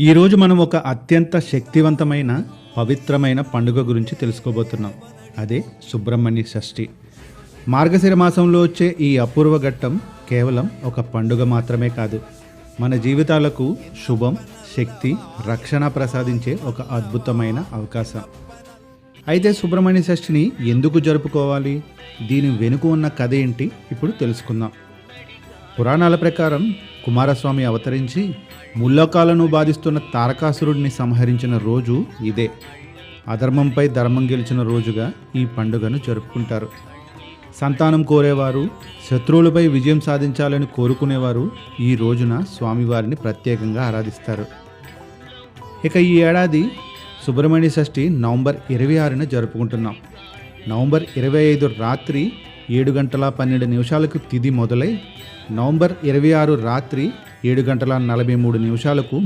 ఈరోజు మనం ఒక అత్యంత శక్తివంతమైన పవిత్రమైన పండుగ గురించి తెలుసుకోబోతున్నాం. అదే సుబ్రహ్మణ్య షష్ఠి. మార్గశిర మాసంలో వచ్చే ఈ అపూర్వ ఘట్టం కేవలం ఒక పండుగ మాత్రమే కాదు. మన జీవితాలకు శుభం శక్తి రక్షణ ప్రసాదించే ఒక అద్భుతమైన అవకాశం. అయితే సుబ్రహ్మణ్య షష్ఠిని ఎందుకు జరుపుకోవాలి? దీని వెనుక ఉన్న కథ ఏంటి? ఇప్పుడు తెలుసుకుందాం. పురాణాల ప్రకారం కుమారస్వామి అవతరించి ముల్లోకాలను బాధిస్తున్న తారకాసురుడిని సంహరించిన రోజు ఇదే. అధర్మంపై ధర్మం గెలిచిన రోజుగా ఈ పండుగను జరుపుకుంటారు. సంతానం కోరేవారు శత్రువులపై విజయం సాధించాలని కోరుకునేవారు ఈ రోజున స్వామివారిని ప్రత్యేకంగా ఆరాధిస్తారు. ఇక ఈ ఏడాది సుబ్రహ్మణ్య షష్ఠి నవంబర్ ఇరవై ఆరున జరుపుకుంటున్నాం. నవంబర్ ఇరవై ఐదు రాత్రి ఏడు గంటల పన్నెండు నిమిషాలకు తిది మొదలై నవంబర్ ఇరవై ఆరు రాత్రి ఏడు గంటల నలభై మూడు నిమిషాలకు